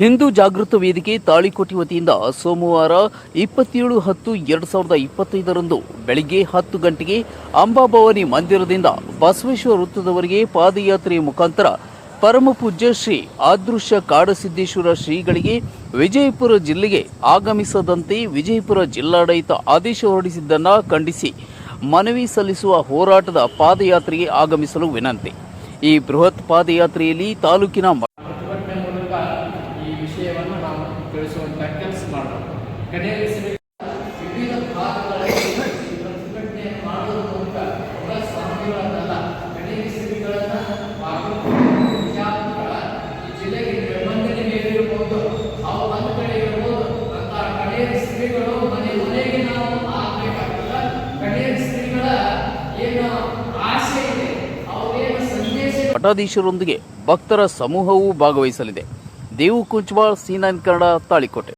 ಹಿಂದೂ ಜಾಗೃತ ವೇದಿಕೆ ತಾಳಿಕೋಟಿ ವತಿಯಿಂದ ಸೋಮವಾರ ಇಪ್ಪತ್ತೇಳು ಹತ್ತು ಎರಡು ಸಾವಿರದ ಇಪ್ಪತ್ತೈದರಂದು ಬೆಳಿಗ್ಗೆ ಹತ್ತು ಗಂಟೆಗೆ ಅಂಬಾಭವಾನಿ ಮಂದಿರದಿಂದ ಬಸವೇಶ್ವರ ವೃತ್ತದವರೆಗೆ ಪಾದಯಾತ್ರೆ ಮುಖಾಂತರ ಪರಮಪೂಜ್ಯ ಶ್ರೀ ಆದೃಶ್ಯ ಕಾಡಸಿದ್ದೇಶ್ವರ ಶ್ರೀಗಳಿಗೆ ವಿಜಯಪುರ ಜಿಲ್ಲೆಗೆ ಆಗಮಿಸದಂತೆ ವಿಜಯಪುರ ಜಿಲ್ಲಾಡಳಿತ ಆದೇಶ ಹೊರಡಿಸಿದ್ದನ್ನು ಖಂಡಿಸಿ ಮನವಿ ಸಲ್ಲಿಸುವ ಹೋರಾಟದ ಪಾದಯಾತ್ರೆಗೆ ಆಗಮಿಸಲು ವಿನಂತಿ. ಈ ಬೃಹತ್ ಪಾದಯಾತ್ರೆಯಲ್ಲಿ ತಾಲೂಕಿನ ವಿಷಯವನ್ನು ನಾವು ತಿಳಿಸುವಂತ ಕೆಲಸ ಮಾಡಬೇಕು ಕಡೆಯಲ್ಲಿ ವಿವಿಧ ಭಾಗಗಳಲ್ಲಿ ಪ್ರತಿಭಟನೆ ಮಾಡುವ ಮೂಲಕ ಒಬ್ಬ ಸ್ವಾಮಿಗಳನ್ನಲ್ಲ ಶ್ರೀಗಳನ್ನ ಹಾಗೂ ವಿಜಾಪುರ ಈ ಜಿಲ್ಲೆಗೆ ನಿರ್ಬಂಧನೆ ಮೇಲಿರಬಹುದು ಅವು ಒಂದು ಕಡೆ ಇರಬಹುದು ಅಂತ ಕಡೆಯಲ್ಲಿ ಶ್ರೀಗಳು ಮನೆ ಮನೆಗೆ ನಾವು ಆಗ್ಬೇಕಾಗ್ತದ. ಕಡೆಯಲ್ಲಿ ಶ್ರೀಗಳ ಏನು ಆಸೆ ಇದೆ. ಅವ್ರೇನು ಸಂದೇಶ ಮಠಾಧೀಶರೊಂದಿಗೆ ಭಕ್ತರ ಸಮೂಹವೂ ಭಾಗವಹಿಸಲಿದೆ. Devu Kunchaval C nine Kannada Talikote.